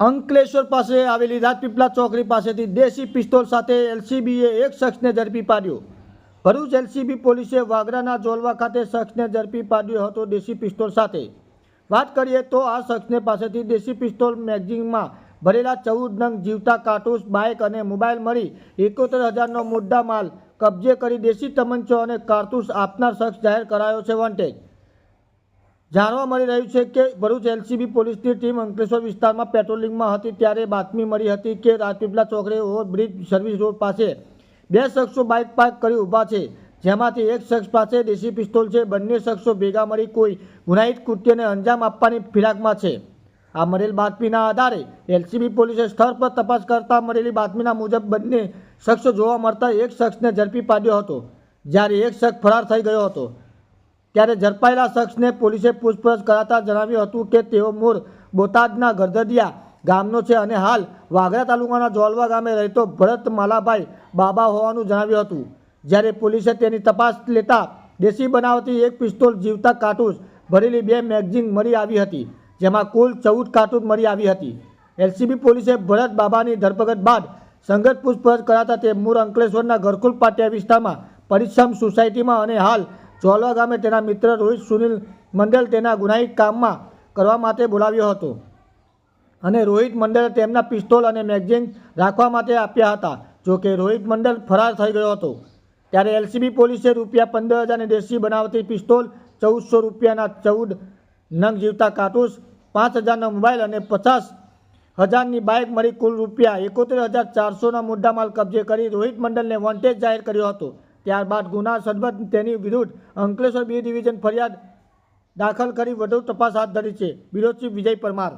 અંકલેશ્વર પાસે આવેલી રાજપીપળા ચોકડી પાસેથી દેશી પિસ્તોલ સાથે એલસીબીએ એક શખ્સને ઝડપી પાડ્યો. ભરૂચ એલસીબી પોલીસે વાગરાના જોલવા ખાતે શખ્સને ઝડપી પાડ્યો હતો દેશી પિસ્તોલ સાથે. વાત કરીએ તો આ શખ્સને પાસેથી દેશી પિસ્તોલ મેગઝીનમાં ભરેલા ચૌદ નંગ જીવતા કાર્ટૂસ બાઇક અને મોબાઈલ મળી એકોતેર હજારનો મુદ્દા માલ કબજે કરી દેશી તમંચો અને કારતૂસ આપનાર શખ્સ જાહેર કરાયો છે વોન્ટેજ જાણવા મળી રહ્યું છે કે ભરૂચ એલસીબી પોલીસની ટીમ અંકલેશ્વર વિસ્તારમાં પેટ્રોલિંગમાં હતી ત્યારે બાતમી મળી હતી કે રાજપીપળા ચોકડી ઓવરબ્રિજ સર્વિસ રોડ પાસે બે શખ્સો બાઇક પાર્ક કરી ઊભા છે, જેમાંથી એક શખ્સ પાસે દેશી પિસ્તોલ છે, બંને શખ્સો ભેગા મળી કોઈ ગુનાહિત કૃત્યને અંજામ આપવાની ફિરાકમાં છે. આ મળેલ બાતમીના આધારે એલસીબી પોલીસે સ્થળ પર તપાસ કરતા મળેલી બાતમીના મુજબ બંને શખ્સો જોવા મળતા એક શખ્સને ઝડપી પાડ્યો હતો, જ્યારે એક શખ્સ ફરાર થઈ ગયો હતો. ત્યારે ઝડપાયેલા શખ્સને પોલીસે પૂછપરછ કરાતા જણાવ્યું હતું કે તેઓ મૂળ બોટાદના ગરદડિયા ગામનો છે અને હાલ વાગરા તાલુકાના જોલવા ગામે રહેતો ભરત માલાભાઈ બાબા હોવાનું જણાવ્યું હતું. જ્યારે પોલીસે તેની તપાસ લેતા દેશી બનાવતી એક પિસ્તોલ જીવતા કાર્ટૂસ ભરેલી બે મેગઝીન મળી આવી હતી, જેમાં કુલ ચૌદ કાર્ટૂન મળી આવી હતી. એલસીબી પોલીસે ભરત બાબાની ધરપકડ બાદ સંગત પૂછપરછ કરાતા તે મૂળ અંકલેશ્વરના ઘરકુલ પાટિયા વિસ્તારમાં પરિશ્રમ સોસાયટીમાં અને હાલ ચોલવા ગામે તેના મિત્ર રોહિત સુનિલ મંડલ તેના ગુનાહિત કામમાં કરવા માટે બોલાવ્યો હતો. અને રોહિત મંડલે તેમના પિસ્તોલ અને મેગઝીન રાખવા માટે આપ્યા હતા. જોકે રોહિત મંડલ ફરાર થઈ ગયો હતો. ત્યારે એલસીબી પોલીસે રૂપિયા પંદર હજારની દેશી બનાવતી પિસ્તોલ, ચૌદસો રૂપિયાના ચૌદ નંગ જીવતા કાર્ટૂસ પાંચ હજારનો મોબાઈલ અને પચાસ હજારની બાઇક મળી કુલ રૂપિયા એકોતેર હજાર ચારસોના મુદ્દામાલ કબજે કરી રોહિત મંડલને વોન્ટેજ જાહેર કર્યો હતો. ત્યારબાદ ગુના સદબત તેની વિરુદ્ધ અંકલેશ્વર બી ડિવિઝન ફરિયાદ દાખલ કરી વધુ તપાસ હાથ ધરી છે. Bureau chief Vijay Parmar.